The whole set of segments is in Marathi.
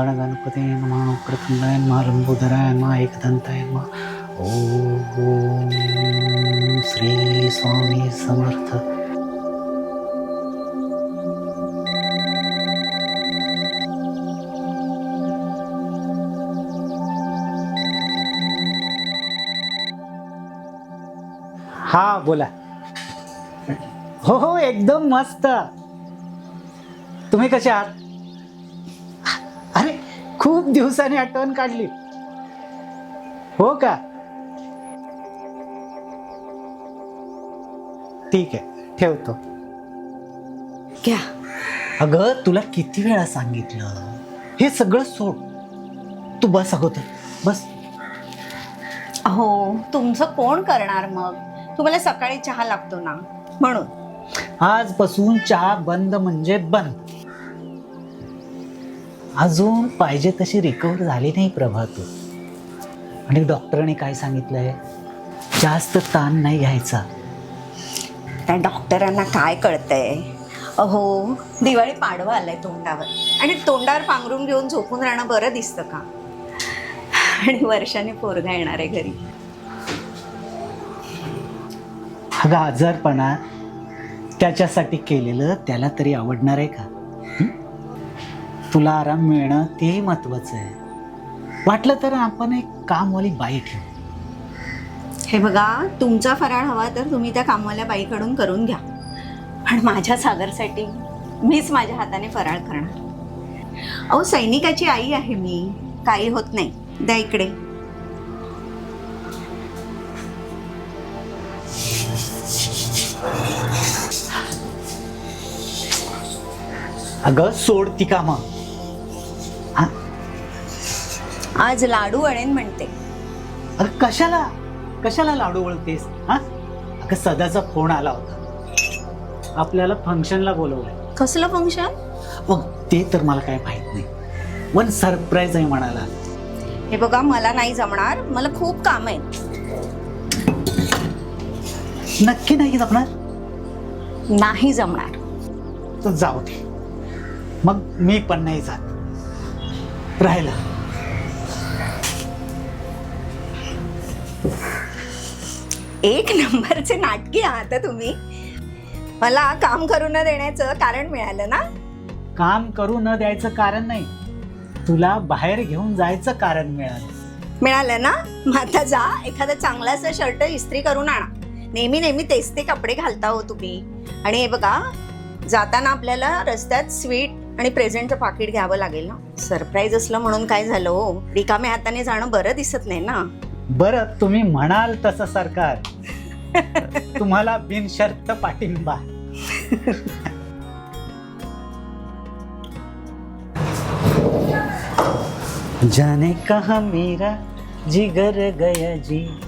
गण गणपती नमः प्रथंडाय मा लंबोदराय नमः एकदंताय मा ओम श्री स्वामी समर्थ। हा बोला। हो हो एकदम मस्त। तुम्ही कसे आहात? खूप दिवसांनी आठवण काढली. हो का? ठीक आहे ठेवतो. घ्या. अगं तुला किती वेळा सांगितलं? हे सगळं सोड. तू बस अगोदर बस. अहो तुमचं कोण करणार मग? तुम्हाला सकाळी चहा लागतो ना म्हणून. आजपासून चहा बंद म्हणजे बंद. अजून पाहिजे तशी रिकवर झाली नाही प्रभा तू आणि डॉक्टरने काय सांगितलंय? जास्त ताण नाही घ्यायचा. त्या डॉक्टरांना काय कळतंय? अहो दिवाळी पाडवा आलाय तोंडावर. आणि तोंडावर पांघरून घेऊन झोपून राहणं बरं दिसतं का? आणि वर्षाने पोरगा येणार आहे घरी. अगं आजारपणा त्याच्यासाठी केलेलं त्याला तरी आवडणार आहे का? तुला आराम मिळणं तेही महत्वाचं आहे. वाटलं तर आपण एक कामवाली बाई ठेवू. हे बघा तुमचा फराळ हवा तर तुम्ही त्या कामवाल्या बाईकडून करून घ्या. पण माझ्या सागरसाठी मीच माझ्या हाताने फराळ करणार. अहो सैनिकाची आई आहे मी. काही होत नाही. द्या इकडे. अगं सोड ती कामं. आज लाडू आणेन म्हणते. अगं कशाला? कशाला लाडू वळतेस हा? अगं सदाचा फोन आला होता. आपल्याला फंक्शनला बोलवलंय. कसलं फंक्शन? मग ते तर मला काय माहीत नाही. वन सरप्राईज आहे म्हणाला. हे बघा मला नाही जमणार मला खूप काम आहे. नक्की नाही जमणार? नाही जमणार. तर जाऊ दे. मग मी पण नाही जात. राहिला. एक नंबरचे नाटकी आहात तुम्ही. मला काम करू न देण्याचं कारण मिळालं ना? काम करू न द्यायचं कारण नाही. तुला बाहेर घेऊन जायचं कारण मिळालं. मिळालं ना? मग आता जा एखादा चांगलासा शर्ट इस्त्री करून आणा. नेहमी नेहमी तेच ते कपडे घालता हो तुम्ही. आणि हे बघा जाताना आपल्याला रस्त्यात स्वीट आणि प्रेझेंटचं पाकिट घ्यावं लागेल ना? सरप्राईज असलं म्हणून काय झालं हो? रिकाम्या हाताने जाणं बरं दिसत नाही ना? बरं तुम्ही म्हणाल तसं सरकार. तुम्हाला बिनशर्त पाठिंबा. जाने कहा मेरा जिगर गया जी?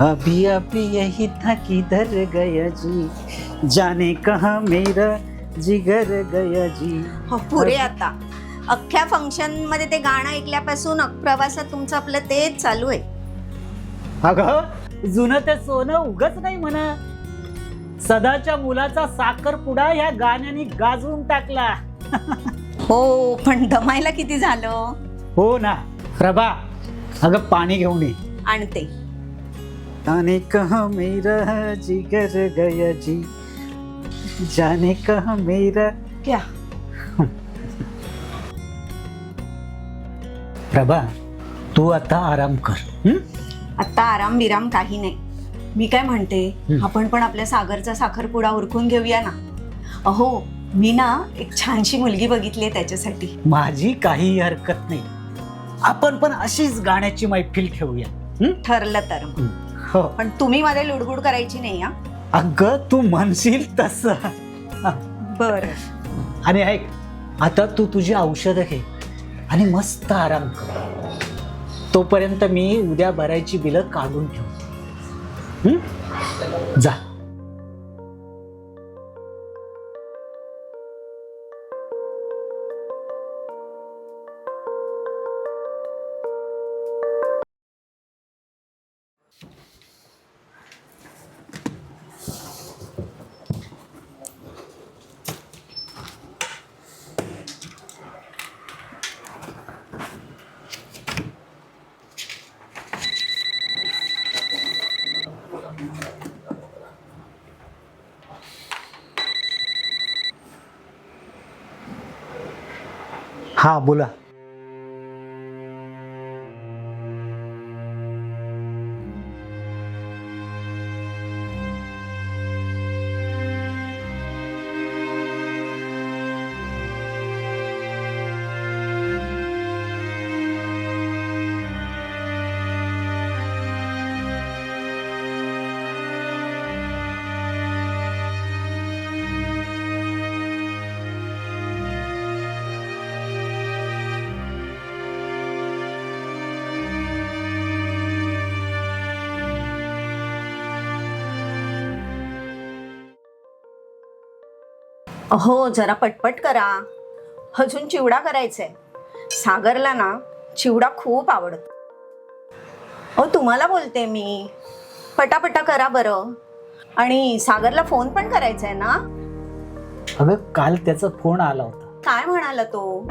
अभी अभी यही था किधर गया जी? जाने कहा मेरा जिगर गया जी? हो पुरे आता. अख्ख्या फंक्शनमध्ये ते गाणं ऐकल्यापासून प्रवासात तुमचं आपलं तेच चालू आहे. अगं जुनं ते सोनं उगच नाही म्हणा. सदाच्या मुलाचा साखरपुडा या गाण्याने गाजवून टाकला. हो पण दमायला किती झालं? हो ना. प्रभा अगं पाणी घेऊन ये. आणते. जाने कहा मेरा जिगर गया जी जाने कहा मेरा? घ्या प्रभा तू आता आराम कर हं? आता आराम विराम काही नाही. मी काय म्हणते. आपण पण आपल्या सागरचा साखरपुडा उरकून घेऊया ना. अहो मी ना एक छानशी मुलगी बघितली त्याच्यासाठी. माझी काही हरकत नाही. आपण पण अशीच गाण्याची मैफिल ठेवूया. हं? ठरलं तर. हं. हो. पण तुम्ही मध्ये लुडबुड करायची नाही हा? अगं तू म्हणशील तस. बर. आणि ऐक आता तू तुझी औषधं घे आणि मस्त आराम कर. तोपर्यंत मी उद्या भरायची बिलं काढून ठेवते. जा. हा बोला हो जरा पटपट करा. अजून चिवडा करायचाय. सागरला ना चिवडा खूप आवडत. अहो तुम्हाला बोलते मी. पटापटा करा बरं. आणि सागरला फोन पण करायचा आहे ना? अगं काल त्याचा फोन आला होता. काय म्हणाला तो?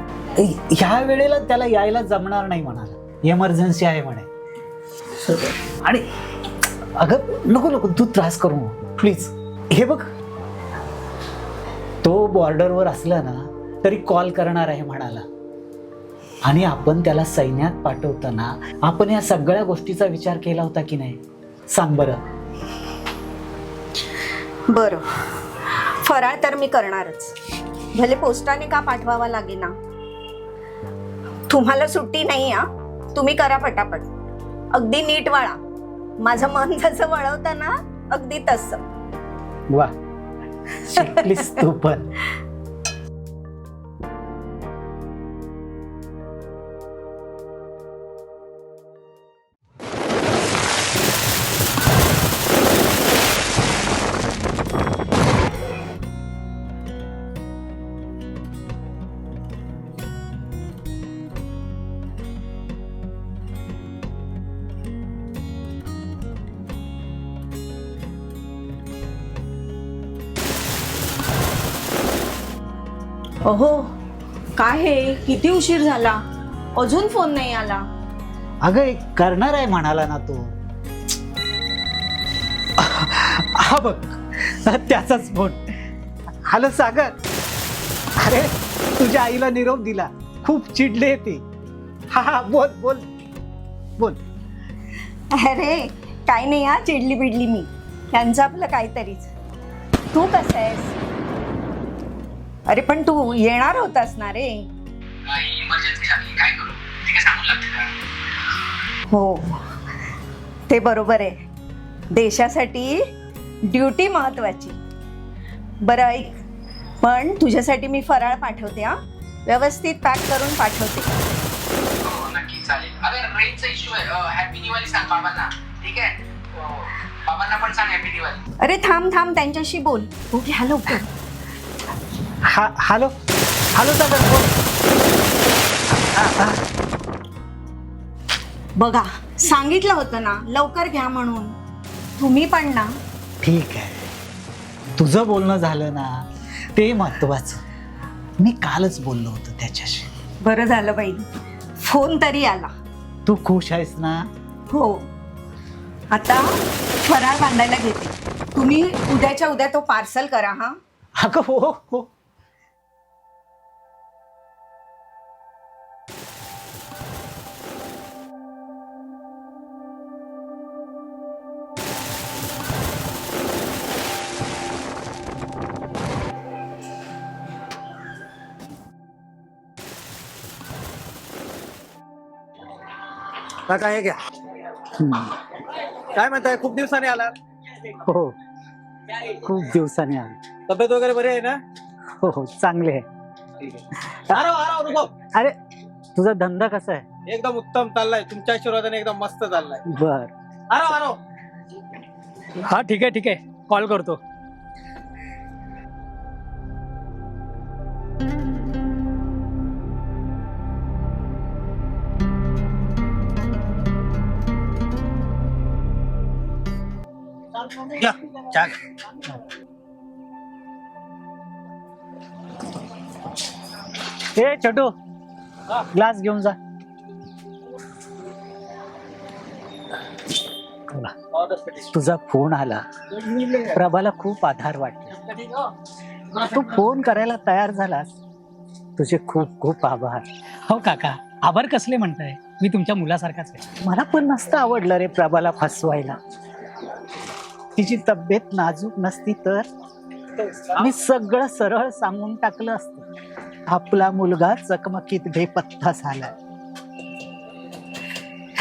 ह्या वेळेला त्याला यायला जमणार नाही म्हणाला. इमर्जन्सी आहे म्हणे. आणि अगं नको नको तू त्रास करू प्लीज हे बघ तो बॉर्डरवर असला ना तरी कॉल करणार आहे म्हणाला. आणि आपण त्याला सैन्यात पाठवताना आपण या सगळ्या गोष्टीचा विचार केला होता की नाही? सांग बरं. बरं. फराळ तर मी करणारच. भले पोस्टाने का पाठवावा लागेना तुम्हाला सुट्टी नाही आ तुम्ही करा पटापट. अगदी नीट वळा. माझं मन जसं वळवतं ना अगदी तसं. वा. शिकलीस तू पण अहो काय हे? किती उशीर झाला? अजून फोन नाही आला. अगं एक करणार आहे म्हणाला ना तो. हा बघ त्याचाच फोन हॅलो सागर. अरे तुझ्या आईला निरोप दिला. खूप चिडले ते. हा हा बोल बोल. बोल. अरे काय नाही हा चिडली बिडली मी. त्यांचं आपलं काहीतरीच. तू कसं आहेस? अरे पण तू येणार होतास ना रे. इमर्जन्सी झाली काय करू? ते काय सांगून लागते का? हो. ते बरोबर आहे. देशासाठी ड्युटी महत्वाची. बरं ऐक. पण तुझ्यासाठी मी फराळ पाठवते हा. व्यवस्थित पॅक करून पाठवते. हो नक्की चालेल. अगर रेंजचा इश्यू आहे. हॅपी दिवाळी सांग बाबांना. ठीक आहे? हो, बाबांना पण सांग हॅपी दिवाळी. अरे थांब थांब. त्यांच्याशी बोल. हो घ्या लवकर. हा हॅलो? हॅलो सागर बोल. बघा सांगितलं होतं ना लवकर घ्या म्हणून. तुम्ही पण ना. ठीक आहे. तुझं बोलणं झालं ना ते महत्वाचं. मी कालच बोललो होतो त्याच्याशी. बरं झालं बाई. फोन तरी आला. तू खुश आहेस ना? हो. आता फराळ बांधायला घेते. तुम्ही उद्याच्या उद्या तो पार्सल करा हा. अगं हो हो. काका हे घ्या. काय म्हणताय खूप दिवसांनी आला हो खूप दिवसाने आलो. तब्येत वगैरे बरी आहे ना? हो हो चांगले आहे. अनुभव. अरे तुझा धंदा कसा आहे? एकदम उत्तम चाललाय. तुमच्या आशीर्वादाने एकदम मस्त चाललाय. बर. आराव आराव हा ठीक आहे ठीक आहे. कॉल करतो. चहा. ए छोटू ग्लास घेऊन जा. तुझा फोन आला. प्रभाला खूप आधार वाटला. तू फोन करायला तयार झालास. तुझे खूप खूप आभार. हो काका. आभार कसले म्हणताय? मी तुमच्या मुलासारखाच आहे. मला पण नसतं आवडलं रे प्रभाला फसवायला. तिची तब्येत नाजूक नसती तर? मी सगळं सरळ सांगून टाकलं असतं. आपला मुलगा चकमकीत बेपत्ता झालाय.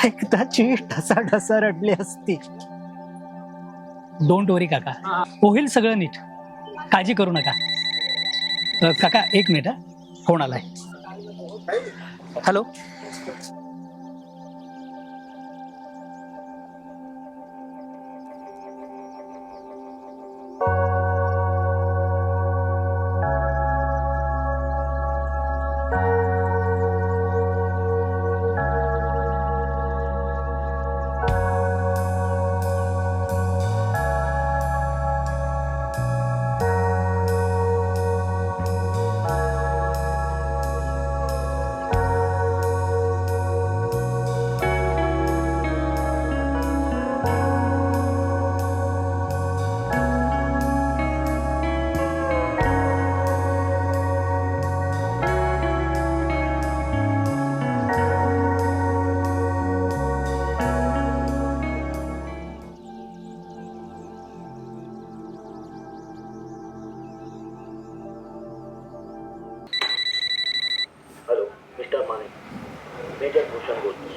एकदाची ढसा रडली असती. डोंट वरी काका. होईल सगळं नीट. काळजी करू नका. अ, काका एक मिनिट हा. फोन आलाय. हॅलो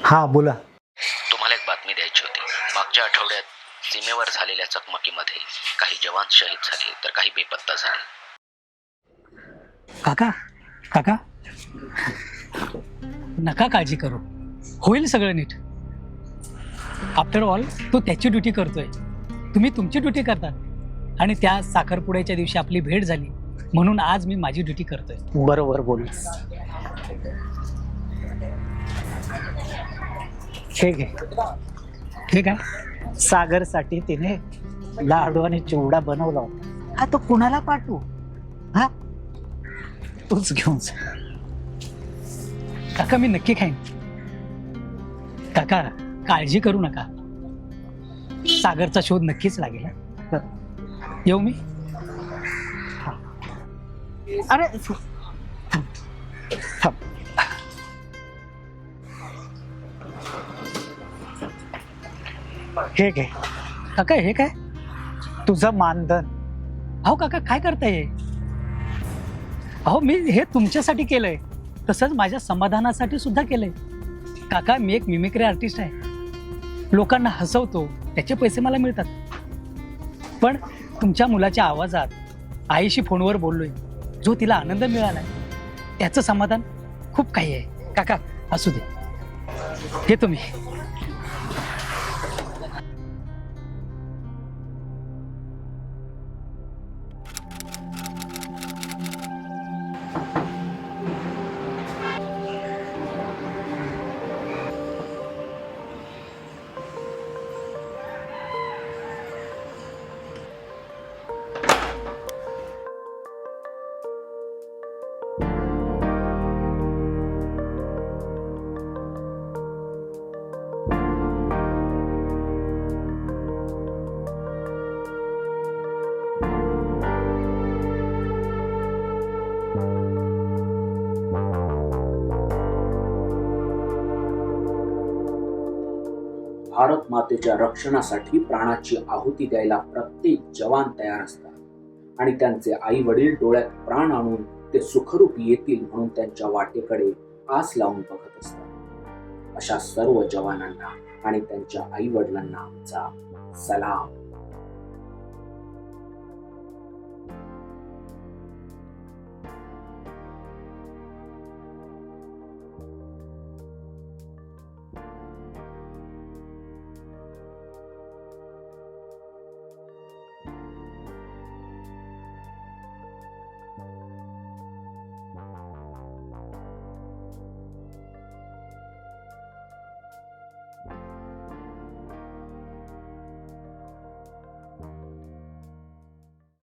हा बोला. तुम्हाला एक बातमी द्यायची होती. मागच्या आठवड्यात सीमेवर झालेल्या चकमकीमध्ये काही जवान शहीद झाले तर काही बेपत्ता झाले. काका काका. नका काळजी करू. होईल सगळं नीट. आफ्टर ऑल तो त्याची ड्युटी करतोय. तुम्ही तुमची ड्युटी करता. आणि त्या साखरपुड्याच्या दिवशी आपली भेट झाली. म्हणून आज मी माझी ड्युटी करतोय. बरोबर बोलस हे घे हे काय सागरसाठी तिने लाडू आणि चिवडा बनवला होता. हा तो कुणाला पाठवू? हा? तूच घेऊन जा. काका मी नक्की खाईन. काका काळजी करू नका. सागरचा शोध नक्कीच लागेल हं? येऊ मी? अरे थांब. थांब. हे घे. काका हे काय? तुझं मानधन. अहो काका काय करताय हे? अहो मी हे तुमच्यासाठी केलंय. तसंच माझ्या समाधानासाठी सुद्धा केलंय. काका मी एक मिमिक्री आर्टिस्ट आहे. लोकांना हसवतो. त्याचे पैसे मला मिळतात. पण तुमच्या मुलाच्या आवाजात आईशी फोनवर बोललोय. जो तिला आनंद मिळालाय त्याचं समाधान खूप काही आहे. काका असू दे. हे तुम्ही. भारत मातेच्या रक्षणासाठी प्राणाची आहुती द्यायला प्रत्येक जवान तयार असतात. आणि त्यांचे आई वडील डोळ्यात प्राण आणून ते सुखरूप येतील म्हणून त्यांच्या वाटेकडे आस लावून बघत असतात. अशा सर्व जवानांना आणि त्यांच्या आई वडिलांना आमचा सलाम.